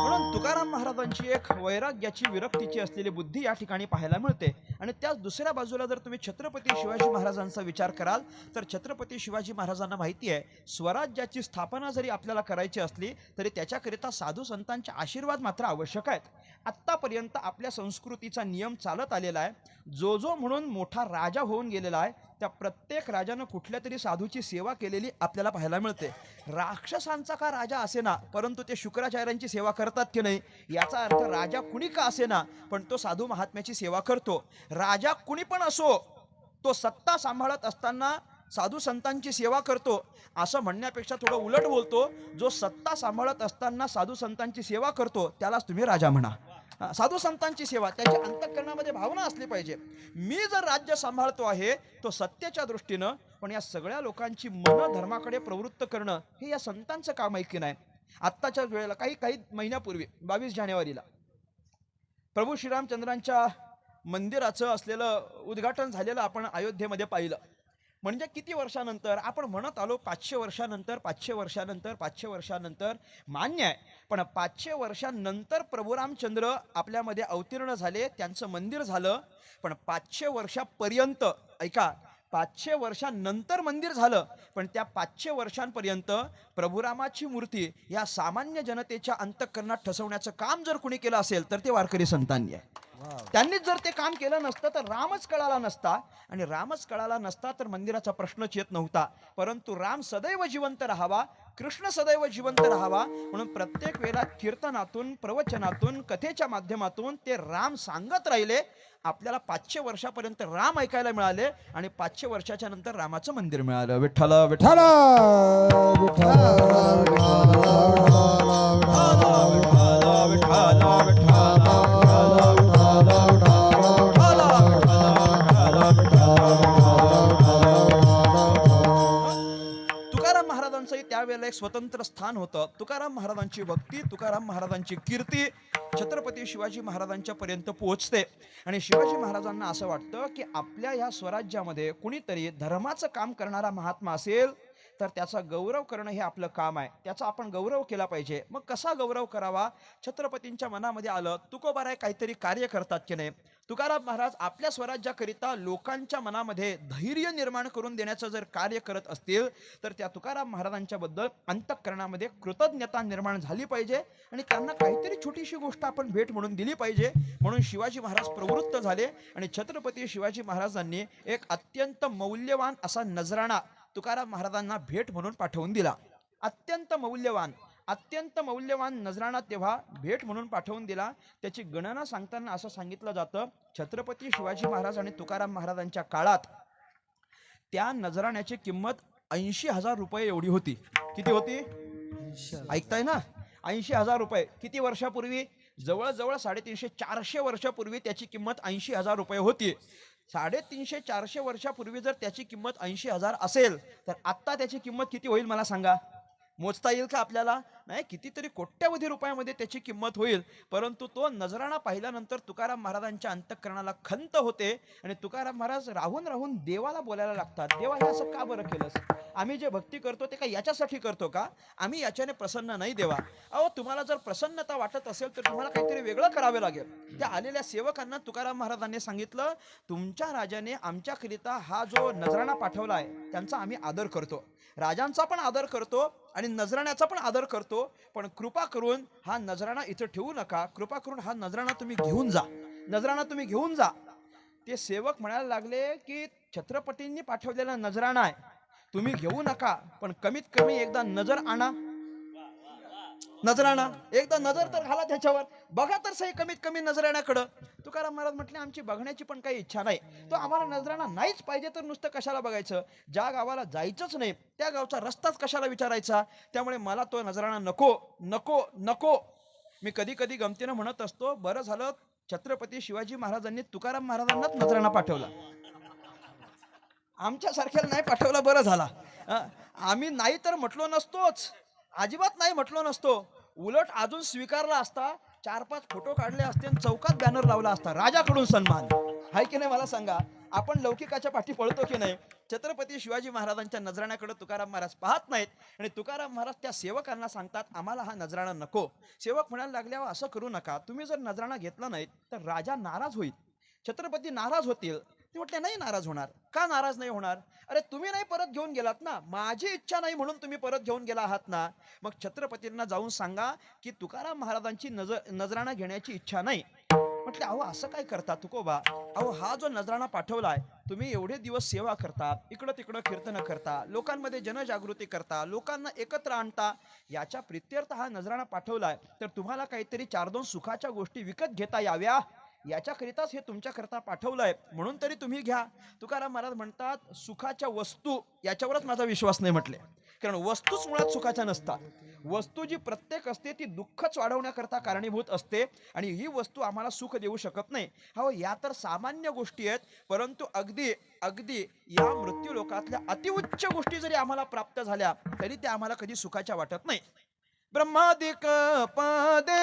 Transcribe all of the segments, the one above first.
म्हणून तुकाराम महाराजांची एक वैराग्याची विरक्तीची असलेली बुद्धी या ठिकाणी पाहायला मिळते. आणि त्याच दुसऱ्या बाजूला जर तुम्ही छत्रपती शिवाजी महाराजांचा विचार कराल तर छत्रपती शिवाजी महाराजांना माहिती आहे स्वराज्याची स्थापना जरी आपल्याला करायची असली तरी त्याच्याकरिता साधू संतांचे आशीर्वाद मात्र आवश्यक आहेत. आत्तापर्यंत आपल्या संस्कृतीचा नियम चालत आलेला आहे. जो जो म्हणून मोठा राजा होऊन गेलेला आहे त्या प्रत्येक राजानं कुठल्या तरी साधूची सेवा केलेली आपल्याला पाहायला मिळते. राक्षसांचा का राजा असेना? परंतु ते शुक्राचार्यांची सेवा करतात की नाही? याचा अर्थ राजा कुणी का असेना? पण तो साधू महात्म्याची सेवा करतो. राजा कुणी पण असो तो सत्ता सांभाळत असताना साधू संतांची सेवा करतो. असं म्हणण्यापेक्षा थोडं उलट बोलतो जो सत्ता सांभाळत असताना साधू संतांची सेवा करतो त्यालाच तुम्ही राजा म्हणा. साधू संतांची सेवा त्याच्या अंतकरणामध्ये भावना असली पाहिजे. मी जर राज्य सांभाळतो आहे तो सत्तेच्या दृष्टीनं पण या सगळ्या लोकांची मन धर्माकडे प्रवृत्त करणं हे या संतांचं काम आहे की नाही? आत्ताच्या वेळेला काही काही महिन्यापूर्वी बावीस जानेवारीला प्रभू श्रीरामचंद्रांच्या मंदिराचं असलेलं उद्घाटन झालेलं आपण अयोध्येमध्ये पाहिलं. म्हणजे किती वर्षानंतर? आपण म्हणत आलो पाचशे वर्षानंतर पाचशे वर्षानंतर पाचशे वर्षानंतर. मान्य आहे. पण पाचशे वर्षानंतर प्रभू रामचंद्र आपल्यामध्ये अवतीर्ण झाले त्यांचं मंदिर झालं. पण पाचशे वर्षापर्यंत ऐका पाचशे वर्षानंतर मंदिर झालं पण त्या पाचशे वर्षांपर्यंत प्रभुरामाची मूर्ती या सामान्य जनतेच्या अंतःकरणात ठसवण्याचं काम जर कुणी केलं असेल तर ते वारकरी संतांनी आहे. त्यांनीच जर ते काम केलं नसतं तर रामच कळाला नसता आणि रामच कळाला नसता तर मंदिराचा प्रश्नच येत नव्हता. परंतु राम सदैव जिवंत राहावा कृष्ण सदैव जिवंत राहावा म्हणून प्रत्येक वेळेला कीर्तनातून प्रवचनातून कथेच्या माध्यमातून ते राम सांगत राहिले आपल्याला पाचशे वर्षापर्यंत राम ऐकायला मिळाले आणि पाचशे वर्षाच्या नंतर रामाचं मंदिर मिळालं विठ्ठल विठ्ठल तुकाराम महाराजांचंही त्यावेळेला एक स्वतंत्र स्थान होतं. तुकाराम महाराजांची भक्ती तुकाराम महाराजांची कीर्ती छत्रपती शिवाजी महाराजांच्या पर्यंत पोहोचते. आणि शिवाजी महाराजांना असं वाटतं की आपल्या या स्वराज्यामध्ये कुणीतरी धर्माचं काम करणारा महात्मा असेल तर त्याचा गौरव करणं हे आपलं काम आहे. त्याचा आपण गौरव केला पाहिजे. मग कसा गौरव करावा? छत्रपतींच्या मनामध्ये आलं तुकोबाराय काहीतरी कार्य करतात की नाही? तुकाराम महाराज आपल्या स्वराज्याकरिता लोकांच्या मनामध्ये धैर्य निर्माण करून देण्याचं जर कार्य करत असतील तर त्या तुकाराम महाराजांच्या बद्दल अंतःकरणामध्ये कृतज्ञता निर्माण झाली पाहिजे आणि त्यांना काहीतरी छोटीशी गोष्ट आपण भेट म्हणून दिली पाहिजे. म्हणून शिवाजी महाराज प्रवृत्त झाले आणि छत्रपती शिवाजी महाराजांनी एक अत्यंत मौल्यवान असा नजराणा तुकाराम महाराजांना भेट म्हणून पाठवून दिला. अत्यंत मौल्यवान. अत्यंत मौल्यवान नजराणा तेव्हा भेट म्हणून पाठवून दिला. त्याची गणना सांगताना असं सांगितलं जातं छत्रपती शिवाजी महाराज आणि तुकाराम महाराजांच्या काळात त्या नजराण्याची किंमत ऐंशी हजार रुपये एवढी होती. किती होती? ऐकताय ना? ऐंशी हजार रुपये. किती वर्षापूर्वी? जवळजवळ साडेतीनशे चारशे वर्षापूर्वी त्याची किंमत ऐंशी हजार रुपये होती. साडेतीनशे चारशे वर्षापूर्वी जर त्याची किंमत ऐंशी हजार असेल तर आत्ता त्याची किंमत किती होईल मला सांगा? मोजता येईल का आपल्याला? नाही कितीतरी कोट्यवधी रुपयामध्ये त्याची किंमत होईल. परंतु तो नजराणा पाहिल्यानंतर तुकाराम महाराजांच्या अंतःकरणाला खंत होते आणि तुकाराम महाराज राहून राहून देवाला बोलायला लागतात. देवा हे असं का बरं केलंस? आम्ही जे भक्ती करतो ते काय याच्यासाठी करतो का? आम्ही याच्याने प्रसन्न नाही देवा. अहो तुम्हाला जर प्रसन्नता वाटत असेल तर तुम्हाला काहीतरी वेगळं करावे लागेल. त्या आलेल्या सेवकांना तुकाराम महाराजांनी सांगितलं तुमच्या राजाने आमच्याकरिता हा जो नजराणा पाठवला आहे त्यांचा आम्ही आदर करतो. राजांचा पण आदर करतो आणि नजराण्याचा पण आदर करतो. पण कृपा करून हा नजराणा इथं ठेवू नका. कृपा करून हा नजराणा तुम्ही घेऊन जा. नजराणा तुम्ही घेऊन जा. ते सेवक म्हणायला लागले की छत्रपतींनी पाठवलेला नजराणा आहे. तुम्ही घेऊ नका पण कमीत कमी एकदा नजर आणा. नजराणा. एकदा नजर तर घाला त्याच्यावर. बघा तर सही कमीत कमी नजराण्याकडं. तुकाराम महाराज म्हटले आमची बघण्याची पण काही इच्छा नाही. तो आम्हाला नजराणा नाहीच पाहिजे तर नुसतं कशाला बघायचं? ज्या गावाला जायचंच नाही त्या गावचा रस्ताच कशाला विचारायचा? त्यामुळे मला तो नजराणा नको नको नको. मी कधी कधी गमतीनं म्हणत असतो बरं झालं छत्रपती शिवाजी महाराजांनी तुकाराम महाराजांनाच नजराणा पाठवला. आमच्यासारख्याला नाही पाठवला बरं झाला. अं, आम्ही नाही तर म्हटलो नसतोच. अजिबात नाही म्हटलो नसतो. उलट अजून स्वीकारला असता चार पाच फोटो काढले असते आणि चौकात बॅनर लावला असता. राजाकडून सन्मान. हाय की नाही मला सांगा आपण लौकिकाच्या पाठी पळतो की नाही? छत्रपती शिवाजी महाराजांच्या नजराण्याकडे तुकाराम महाराज पाहत नाहीत आणि तुकाराम महाराज त्या सेवकांना सांगतात आम्हाला हा नजराणा नको. सेवक म्हणायला लागल्यावर असं करू नका. तुम्ही जर नजराणा घेतला नाहीत तर राजा नाराज होईल. छत्रपती नाराज होतील. ते म्हटले नाही नाराज होणार. का नाराज नाही होणार? अरे तुम्ही नाही परत घेऊन गेलात ना. माझी इच्छा नाही म्हणून तुम्ही परत घेऊन गेला आहात ना. मग छत्रपतींना जाऊन सांगा की तुकाराम महाराजांची नजर नजराणा घेण्याची इच्छा नाही. म्हटले अहो असं काय करता तुकोबा? अहो हा जो नजराणा पाठवलाय तुम्ही एवढे दिवस सेवा करता इकडं तिकडं कीर्तन करता लोकांमध्ये जनजागृती करता लोकांना एकत्र आणता याच्या प्रित्यर्थ हा नजराणा पाठवलाय तर तुम्हाला काहीतरी चार दोन सुखाच्या गोष्टी विकत घेता याव्या? याच्याकरिताच हे तुमच्याकरता पाठवलंय. म्हणून तरी तुम्ही घ्या. तुकाराम महाराज म्हणतात सुखाच्या वस्तू याच्यावरच माझा विश्वास नाही म्हटले. कारण वस्तूच मुळात सुखाच्या नसतात. वस्तू जी प्रत्येक असते ती दुःखच वाढवण्याकरता कारणीभूत असते आणि ही वस्तू आम्हाला सुख देऊ शकत नाही. हो या तर सामान्य गोष्टी आहेत परंतु अगदी अगदी या मृत्यू लोकातल्या अतिउच्च गोष्टी जरी आम्हाला प्राप्त झाल्या तरी त्या आम्हाला कधी सुखाच्या वाटत नाही. ब्रह्मादिक पदे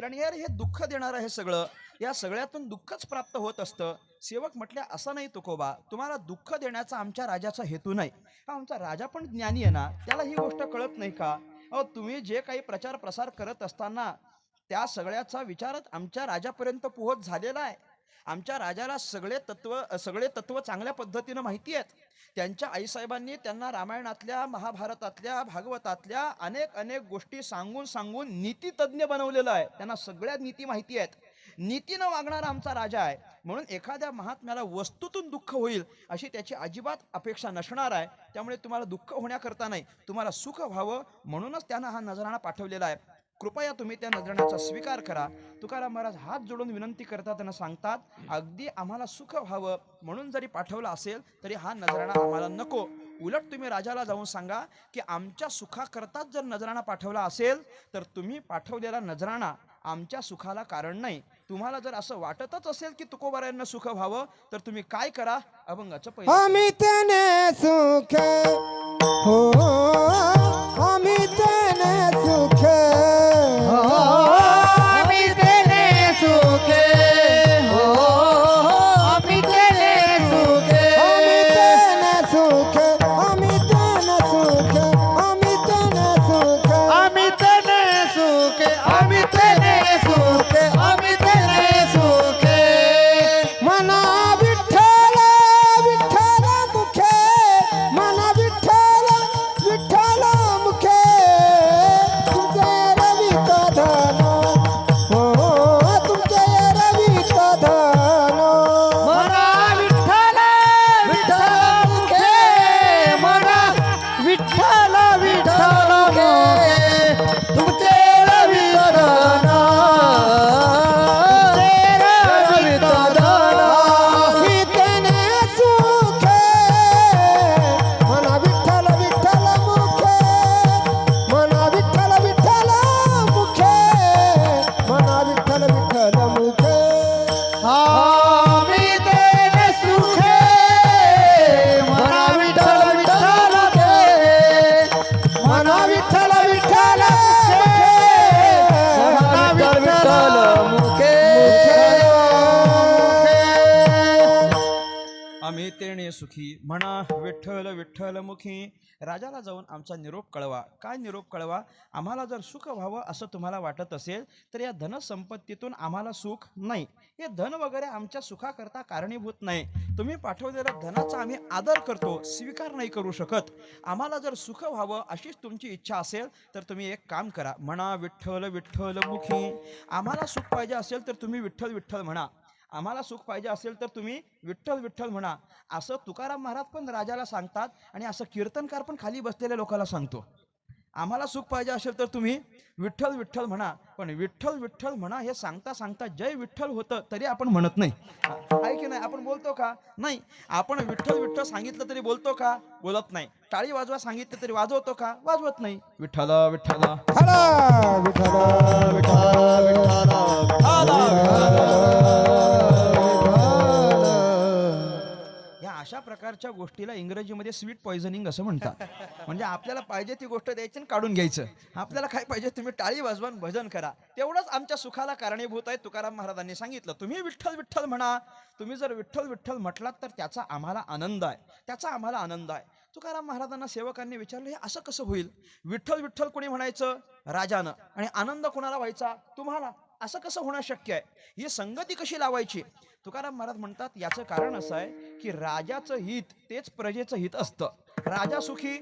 दुःखाची यार हे दुःख देणारं हे सगळं या सगळ्यातून दुःखच प्राप्त होत असतं. सेवक म्हटले असं नाही तुकोबा तुम्हाला दुःख देण्याचा आमच्या राजाचा हेतू नाही. हा आमचा राजा पण ज्ञानी आहे ना त्याला ही गोष्ट कळत नाही का? अहो तुम्ही जे काही प्रचार प्रसार करत असताना त्या सगळ्याचा विचारच आमच्या राजापर्यंत पोहोच झालेला आहे. आमच्या राजाला सगळे तत्व सगळे तत्व चांगल्या पद्धतीनं माहिती आहेत. त्यांच्या आईसाहेबांनी त्यांना रामायणातल्या महाभारतातल्या भागवतातल्या अनेक अनेक गोष्टी सांगून सांगून नीतितज्ञ बनवलेलं आहे. त्यांना सगळ्या नीती माहिती आहेत. नीतीनं वागणारा आमचा राजा आहे. म्हणून एखाद्या महात्म्याला वस्तूतून दुःख होईल अशी त्याची अजिबात अपेक्षा नसणार आहे. त्यामुळे तुम्हाला दुःख होण्याकरता नाही तुम्हाला सुख व्हावं म्हणूनच त्यानं हा नजराणा पाठवलेला आहे. कृपया तुम्ही त्या नजराण्याचा स्वीकार करा. तुकाराम महाराज हात जोडून विनंती करतात त्यांना सांगतात अगदी आम्हाला सुख व्हावं म्हणून जरी पाठवलं असेल तरी हा नजराणा आम्हाला नको. उलट तुम्ही राजाला जाऊन सांगा की आमच्या सुखाकरताच जर नजराणा पाठवला असेल तर तुम्ही पाठवलेला नजराणा आमच्या सुखाला कारण नाही. तुम्हाला जर असं वाटतच असेल की तुकोबारायांना सुख व्हावं तर तुम्ही काय करा? अभंगाचं पहिलं विठ्ठलमुखी राजाला जाऊन आमचा निरोप कळवा. काय निरोप कळवा? आम्हाला जर सुख व्हावं असं तुम्हाला वाटत असेल तर या धनसंपत्तीतून आम्हाला सुख नाही. हे धन वगैरे आमच्या सुखाकरता कारणीभूत नाही. तुम्ही पाठवलेल्या धनाचा आम्ही आदर करतो स्वीकार नाही करू शकत. आम्हाला जर सुख व्हावं अशीच तुमची इच्छा असेल तर तुम्ही एक काम करा. म्हणा विठ्ठल विठ्ठल मुखी. आम्हाला सुख पाहिजे असेल तर तुम्ही विठ्ठल विठ्ठल म्हणा. आम्हाला सुख पाहिजे असेल तर तुम्ही विठ्ठल विठ्ठल म्हणा. असं तुकाराम महाराज पण राजाला सांगतात आणि असं कीर्तनकार पण खाली बसलेल्या लोकांना सांगतो. आम्हाला सुख पाहिजे असेल तर तुम्ही विठ्ठल विठ्ठल म्हणा. पण विठ्ठल विठ्ठल म्हणा हे सांगता सांगता जय विठ्ठल होतं तरी आपण म्हणत नाही. आहे की नाही? आपण बोलतो का? नाही. आपण विठ्ठल विठ्ठल सांगितलं तरी बोलतो का? बोलत नाही. टाळी वाजवा सांगितलं तरी वाजवतो का? वाजवत नाही. विठ्ठल विठ्ठल. विठ्ठल विठ्ठल अशा प्रकारच्या गोष्टीला इंग्रजीमध्ये स्वीट पॉइझनिंग असं म्हणतात. म्हणजे आपल्याला पाहिजे ती गोष्ट द्यायची आणि काढून घ्यायचं. आपल्याला काय पाहिजे तुम्ही टाळी वाजवान भजन करा. तेवढंच आमच्या सुखाला कारणीभूत आहे तुकाराम महाराजांनी सांगितलं. तुम्ही विठ्ठल विठ्ठल म्हणा. तुम्ही जर विठ्ठल विठ्ठल म्हटलात तर त्याचा आम्हाला आनंद आहे. त्याचा आम्हाला आनंद आहे. तुकाराम महाराजांना सेवकांनी विचारलं हे असं कसं होईल? विठ्ठल विठ्ठल कोणी म्हणायचं? राजानं. आणि आनंद कोणाला व्हायचा? तुम्हाला. असं कसं होणं शक्य आहे? ही संगती कशी लावायची? तुकाराम महाराज म्हणतात याचं कारण असं आहे की राजाचं हित तेच प्रजेचं हित असतं. राजा सुखी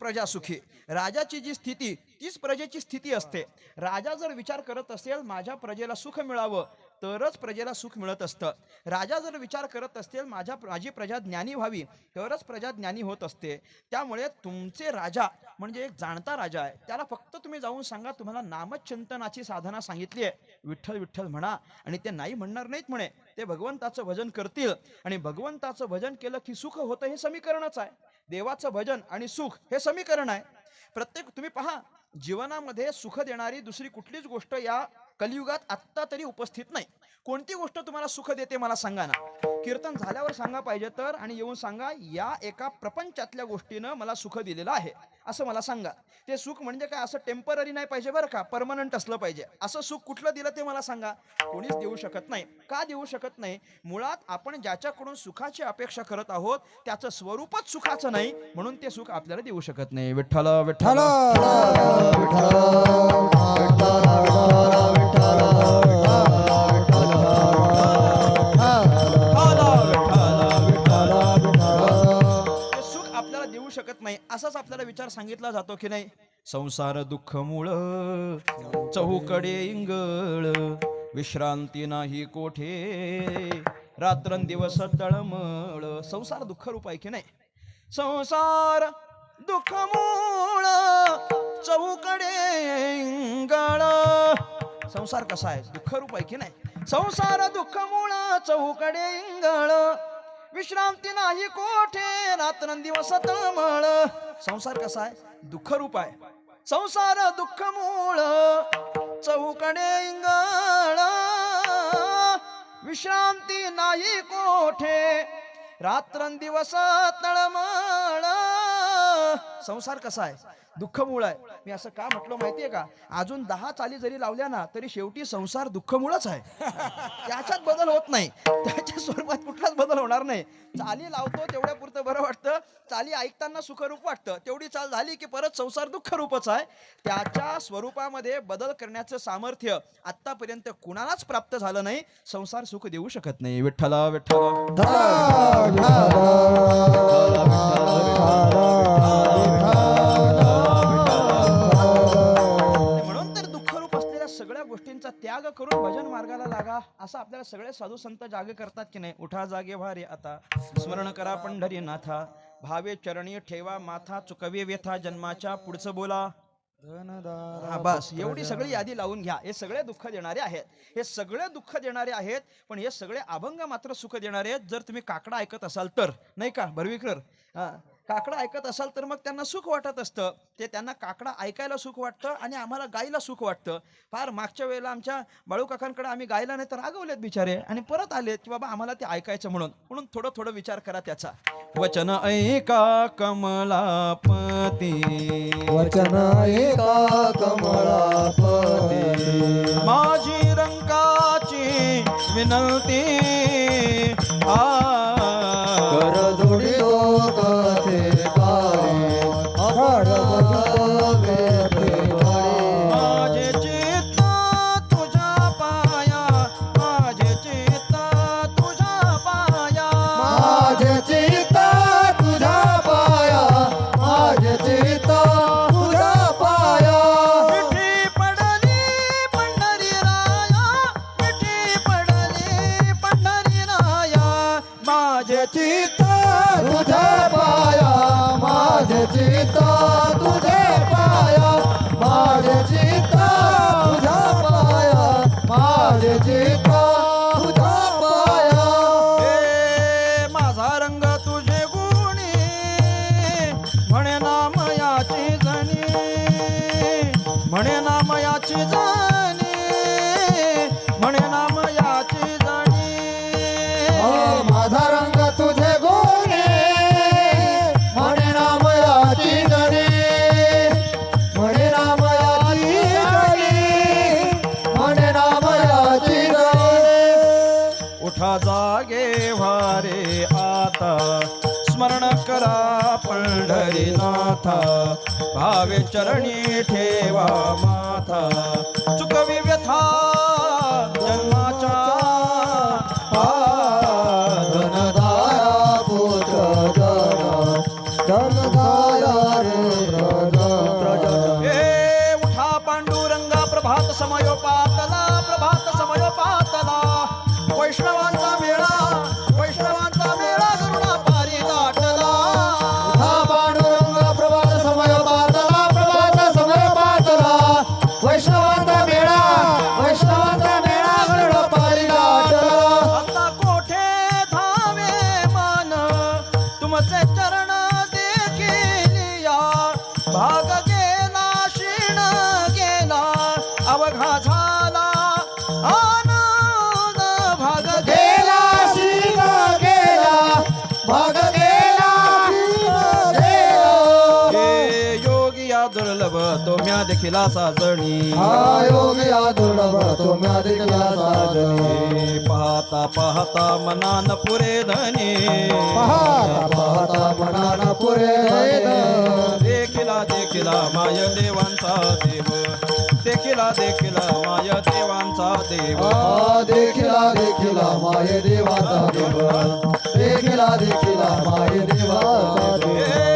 प्रजा सुखी. राजाची जी स्थिती तीच प्रजेची स्थिती असते. राजा जर विचार करत असेल माझ्या प्रजेला सुख मिळावं तरच प्रजेला सुख मिळत असतं. राजा जर विचार करत असेल माझ्या माझी प्रजा ज्ञानी व्हावी तरच प्रजा ज्ञानी होत असते. त्यामुळे तुमचे राजा म्हणजे एक जाणता राजा आहे. त्याला फक्त तुम्ही जाऊन सांगा तुम्हाला नामचिंतनाची साधना सांगितली आहे. विठ्ठल विठ्ठल म्हणा आणि ते नाही म्हणणार नाहीत म्हणे. ते भगवंताचं भजन करतील. आणि भगवंताचं भजन केलं की सुख होतं हे समीकरणच आहे. देवाचं भजन आणि सुख हे समीकरण आहे. प्रत्येक तुम्ही पहा जीवनामध्ये सुख देणारी दुसरी कुठलीच गोष्ट या कलियुगात आत्ता तरी उपस्थित नाही. कोणती गोष्ट तुम्हाला सुख देते मला सांगा ना. कीर्तन झाल्यावर सांगा पाहिजे तर आणि येऊन सांगा या एका प्रपंचातल्या गोष्टीनं मला सुख दिलेलं आहे असं मला सांगा ते सुख म्हणजे काय असं टेंपररी नाही पाहिजे बरं का परमनंट असलं पाहिजे असं सुख कुठलं दिलं ते मला सांगा कोणीच देऊ शकत नाही का देऊ शकत नाही मुळात आपण ज्याच्याकडून सुखाची अपेक्षा करत आहोत त्याचं स्वरूपच सुखाचं नाही म्हणून ते सुख आपल्याला देऊ शकत नाही विठ्ठल विठ्ठल ते शकत नाही. असाच आपल्याला विचार सांगितला जातो की नाही? संसार दुःख मुळ चहूकडे इंगळ विश्रांती नाही कोठे रात्रंदिवस तळमळ संसार दुःख रूप आहे की नाही? संसार दुःख मूळ चहूकडे इंगळ. संसार कसा आहे? दुःख रूप आहे की नाही? संसार दुःख मूळ चहूकडे इंगळ. विश्रांती नाही कोठे? रात्रंदिवस तळमळ संसार कसा आहे? दुःख रूप आहे. संसार दुःख मूळ चौकडे इंगळ. विश्रांती नाही कोठे? रात्रंदिवस तळमळ संसार कसा आहे दुःख मूळ आहे मी असं का म्हटलं माहितीये का अजून दहा चाली जरी लावल्या ना तरी शेवटी संसार दुःख मुळच आहे त्याच्यात बदल होत नाही त्याच्या स्वरूपात कुठलाच बदल होणार नाही चाली लावतो तेवढ्या पुरतं बरं वाटतं चाली ऐकताना सुखरूप वाटतं तेवढी चाल झाली की परत संसार दुःख रूपच आहे त्याच्या स्वरूपामध्ये बदल करण्याचं सामर्थ्य आतापर्यंत कुणालाच प्राप्त झालं नाही संसार सुख देऊ शकत नाही विठ्ठला विठ्ठला म्हणून तर दुःखरूप असलेल्या सगळ्या गोष्टींचा त्याग करून भजन मार्गाला लागा असं आपल्याला सगळे साधू संत जागे करतात की नाही? उठा जागे भारे आता. स्मरण करा पंढरी नाथा भावे चरणी ठेवा माथा चुकवे व्यथा जन्माच्या पुढचं बोला. हा बस एवढी सगळी यादी लावून घ्या. हे सगळे दुःख देणारे आहेत. हे सगळे दुःख देणारे आहेत पण हे सगळे अभंग मात्र सुख देणारे आहेत. जर तुम्ही काकडा ऐकत असाल तर नाही का? भरविकर. हा. काकडा ऐकत असाल तर मग त्यांना सुख वाटत असतं. ते त्यांना काकडा ऐकायला सुख वाटतं आणि आम्हाला गायला सुख वाटतं. फार मागच्या वेळेला आमच्या बाळू काकांकडे आम्ही गायला नाही तर रागवलेत बिचारे आणि परत आलेत की बाबा आम्हाला ते ऐकायचं म्हणून. म्हणून थोडं थोडं विचार करा त्याचा. वचन ऐका कमलापती. वचन एका कमळापती माझी रंगाची विनंती. आ नाथा भावे चरणी ठेवा माथा. चुकवी व्यथा देखिला साजणी. योगी दुर्लभ तुम्ही देखला साजनी. हे पाहता पाहता मनान पुरे धनी. पाहता पाहता मनाला पुरे दैन देखिला देखिला माय देवांचा देव. देखिला देखिला माय देवांचा देव. देखिला देखिला माये देवाचा देव. देखिला देखिला माये देवाचा देव.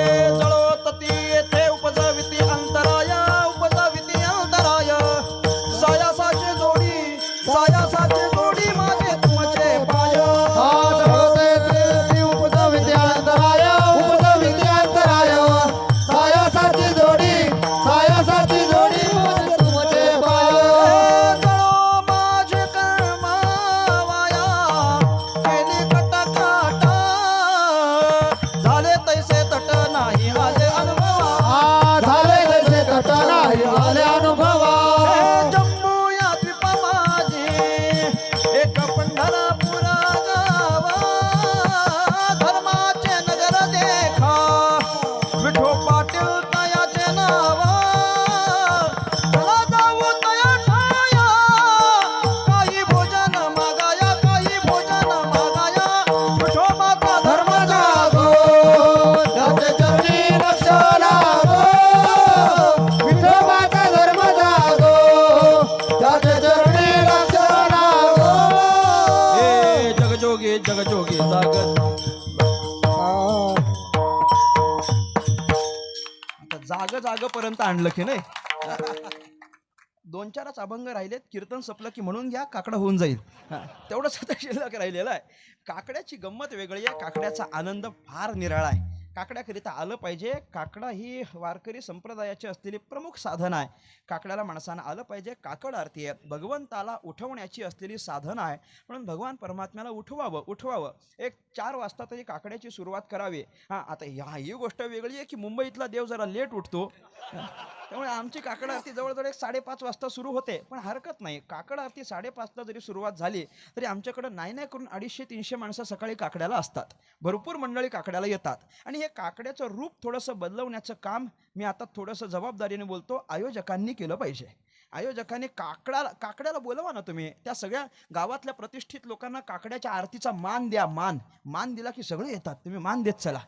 पर्यंत आणलं की नाही? दोन चारच अभंग राहिलेत. कीर्तन सपलं की म्हणून घ्या काकडा होऊन जाईल. तेवढंच आता शिल्लक राहिलेलं आहे. काकड्याची गंमत वेगळी आहे. काकड्याचा आनंद फार निराळा आहे. काकड्याकरिता आलं पाहिजे. काकडा ही वारकरी संप्रदायाची असलेली प्रमुख साधन आहे. काकड्याला माणसानं आलं पाहिजे काकड आरती आहे. भगवंताला उठवण्याची असलेली साधन आहे. म्हणून भगवान परमात्म्याला उठवावं उठवावं. एक चार वाजता तरी काकड्याची सुरुवात करावी. हां आता ह्या ही गोष्ट वेगळी आहे की मुंबईतला देव जरा लेट उठतो. त्यामुळे आमची काकड आरती जवळजवळ एक साडेपाच वाजता सुरू होते. पण हरकत नाही. काकड आरती साडेपाचला जरी सुरुवात झाली तरी आमच्याकडं नाही नाही करून अडीचशे तीनशे माणसं सकाळी काकड्याला असतात. भरपूर मंडळी काकड्याला येतात. आणि हे काकड्याचं रूप थोडंसं बदलवण्याचं काम मी आता थोडंसं जबाबदारीने बोलतो. आयोजकांनी केलं पाहिजे. आयोजकांनी काकडा काकड्याला बोलवा ना तुम्ही. त्या सगळ्या गावातल्या प्रतिष्ठित लोकांना काकड्याच्या आरतीचा मान द्या मान. मान दिला की सगळे येतात. तुम्ही मान देत चला.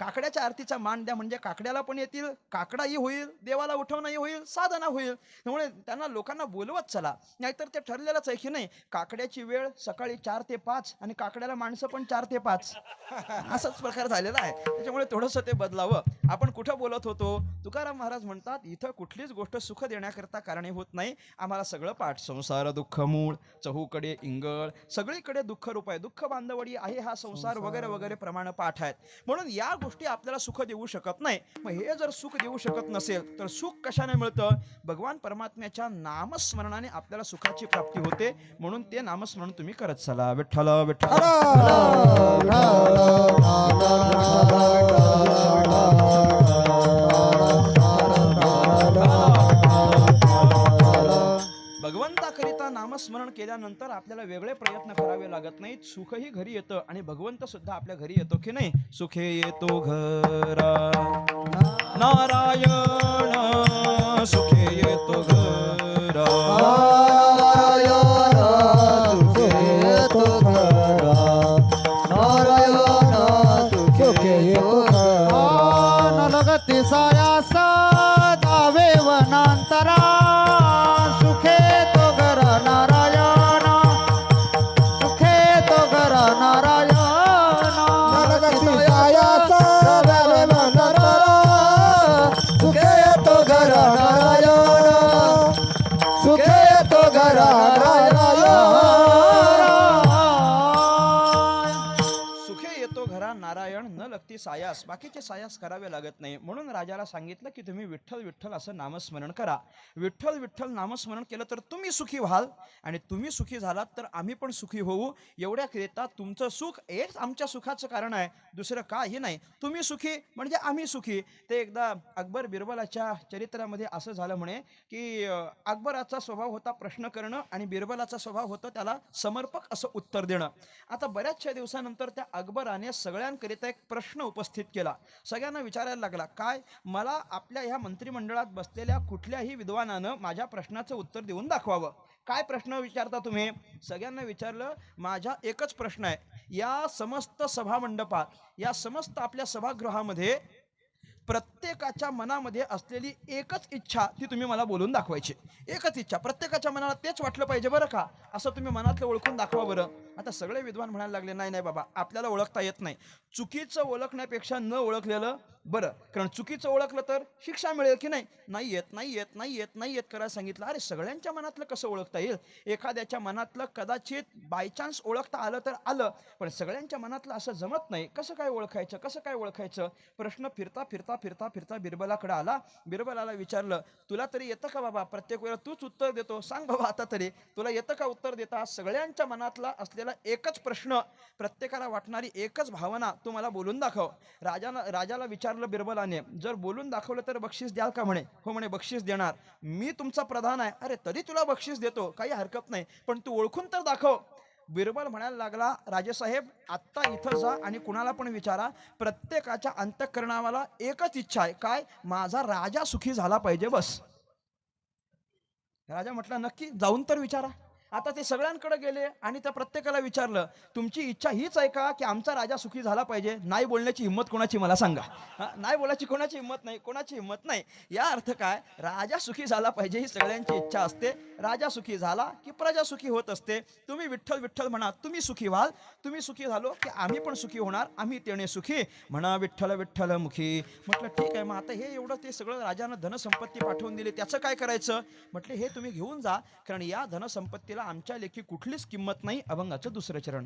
काकड्याच्या आरतीचा मान द्या म्हणजे काकड्याला पण येतील काकडाही होईल देवाला उठवणंही होईल साधना होईल. त्यामुळे त्यांना लोकांना बोलवत चला. नाहीतर ते ठरलेलंच आहे की नाही काकड्याची वेळ सकाळी चार ते पाच आणि काकड्याला माणसं पण चार ते पाच. असाच प्रकार झालेला आहे. त्याच्यामुळे थोडंसं ते बदलावं. आपण कुठं बोलत होतो? तुकाराम महाराज म्हणतात इथं कुठलीच गोष्ट सुख देण्याकरता कारणीभूत नाही आम्हाला सगळं पाठ संसार दुःख मूळ चहूकडे इंगळ सगळीकडे दुःख रूप आहे दुःख बांधवडी आहे हा संसार वगैरे वगैरे प्रमाण पाठ आहेत म्हणून या गोष्टी आपल्याला सुख देऊ शकत नाही मग हे जर सुख देऊ शकत नसेल तर सुख कशाने मिळतं भगवान परमात्म्याच्या नामस्मरणाने आपल्याला सुखाची प्राप्ती होते म्हणून ते नामस्मरण तुम्ही करत चला विठ्ठल विठ्ठल आता नामस्मरण केल्यानंतर आपल्याला वेगळे प्रयत्न करावे लागत नाहीत. सुखही घरी येतं आणि भगवंत सुद्धा आपल्या घरी येतो की नाही? सुखे येतो घरा. नारायण सुखे येतो बाकीचे सायास करावे लागत नाही. म्हणून राजाला सांगितलं की तुम्ही विठ्ठल विठ्ठल असं नामस्मरण करा. विठ्ठल विठ्ठल नामस्मरण केलं तर तुम्ही सुखी व्हाल. आणि तुम्ही सुखी झालात तर आम्ही पण सुखी होऊ. एवढ्याकरिता तुमचं सुख हेच आमच्या सुखाचं कारण आहे. दुसरं काही नाही. तुम्ही सुखी म्हणजे आम्ही सुखी. ते एकदा अकबर बिरबलाच्या चरित्रामध्ये असं झालं म्हणे की अकबराचा स्वभाव होता प्रश्न करणं आणि बिरबलाचा स्वभाव होता त्याला समर्पक असं उत्तर देणं. आता बऱ्याचशा दिवसानंतर त्या अकबराने सगळ्यांकरिता एक प्रश्न उपस्थित केला. सगळ्यांना विचारायला लागला काय? मला आपल्या ह्या मंत्रिमंडळात बसलेल्या कुठल्याही विद्वानानं माझ्या प्रश्नाचं उत्तर देऊन दाखवावं. काय प्रश्न विचारता तुम्ही? सगळ्यांना विचारलं माझा एकच प्रश्न आहे. या समस्त सभामंडपात या समस्त आपल्या सभागृहामध्ये प्रत्येकाच्या मनामध्ये असलेली एकच इच्छा ती तुम्ही मला बोलून दाखवायची. एकच इच्छा. प्रत्येकाच्या मनाला तेच वाटलं पाहिजे बरं का? असं तुम्ही मनातलं ओळखून दाखवा बरं. आता सगळे विद्वान म्हणायला लागले नाही नाही बाबा आपल्याला ओळखता येत नाही. चुकीचं ओळखण्यापेक्षा न ओळखलेलं बरं कारण चुकीचं ओळखलं तर शिक्षा मिळेल की नाही? नाही येत नाही येत नाही येत नाही येत करायला सांगितलं. अरे सगळ्यांच्या मनातलं कसं ओळखता येईल? एखाद्याच्या मनातलं कदाचित बायचान्स ओळखता आलं तर आलं पण सगळ्यांच्या मनातलं असं जमत नाही. कसं काय ओळखायचं? कसं काय ओळखायचं? प्रश्न फिरता फिरता फिरता फिरता बिरबलाकडे आला. बिरबलाला विचारलं तुला तरी येतं का बाबा? प्रत्येक वेळेला तूच उत्तर देतो. सांग बाबा आता तरी. तुला येतं का उत्तर देता? सगळ्यांच्या मनातला असलेला एकच प्रश्न प्रत्येकाला वाटणारी एकच भावना तू मला बोलून दाखव. राजाला राजाला विचारलं बिरबलाने जर बोलून दाखवलं तर बक्षीस द्याल का? म्हणे. हो म्हणे बक्षीस देणार. मी तुमचा प्रधान आहे. अरे तरी तुला बक्षीस देतो काही हरकत नाही पण तू ओळखून तर दाखव. बिरबल म्हणायला लागला राजेसाहेब आत्ता इथं जा आणि कुणाला पण विचारा. प्रत्येकाच्या अंतःकरणावाला एकच इच्छा आहे. काय? माझा राजा सुखी झाला पाहिजे बस. राजा म्हटला नक्की जाऊन तर विचारा. आता ते सगळ्यांकडे गेले आणि त्या प्रत्येकाला विचारलं तुमची इच्छा हीच आहे का की आमचा राजा सुखी झाला पाहिजे? नाही बोलण्याची हिंमत कोणाची मला सांगा. हा, नाही बोलायची कोणाची हिंमत नाही कोणाची हिंमत नाही. या अर्थ काय? राजा सुखी झाला पाहिजे ही सगळ्यांची इच्छा असते. राजा सुखी झाला की प्रजा सुखी होत असते. तुम्ही विठ्ठल विठ्ठल म्हणा तुम्ही सुखी व्हाल. तुम्ही सुखी झालो की आम्ही पण सुखी होणार आम्ही तेणे सुखी. म्हणा विठ्ठल विठ्ठल मुखी. म्हटलं ठीक आहे मग आता हे एवढं ते सगळं राजानं धनसंपत्ती पाठवून दिली त्याचं काय करायचं? म्हटले हे तुम्ही घेऊन जा कारण या धनसंपत्तीला आमच्या लेखी कुठलीच किंमत नाही अभंगाचं दुसरं चरण.